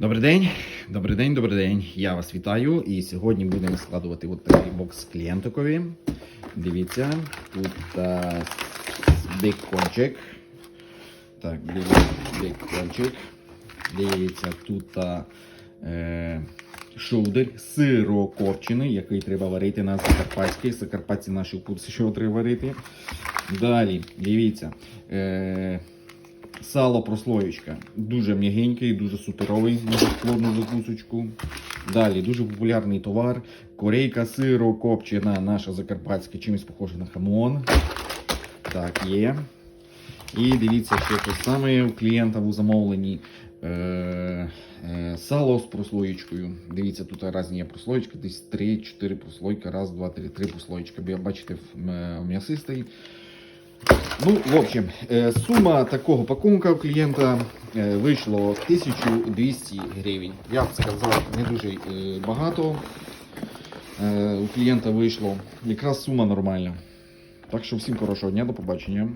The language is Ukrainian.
Добрий день, добрий день, добрий день. Я вас вітаю. І сьогодні будемо складувати от такий бокс клієнтикові. Дивіться, тут а, бекончик. Так, дивіться, бекончик. Дивіться, тут а, е, шоудер сирокопчений, який треба варити на закарпатський. Закарпатці наші в що треба варити. Далі, дивіться. Е, Сало прослоєчка. Дуже м'ягенький, дуже суперовий на холодну закусочку. Далі дуже популярний товар. Корейка сиро копчена, наша закарпатська, чимось похожа на хамон. Так, є. І дивіться, що це саме у клієнта у замовленні. Е, е, сало з прослоєчкою. Дивіться, тут різні є прослоєчки, десь 3-4 прослойка, раз, два, три, три прослоєчки. Бачите, в м'ясистий. Ну, в общем, е, сума такого пакунка у клієнта е, вийшло 1200 гривень. Я б сказав, не дуже е, багато. У клієнта вийшло якраз сума нормальна. Так що всім хорошого дня, до побачення.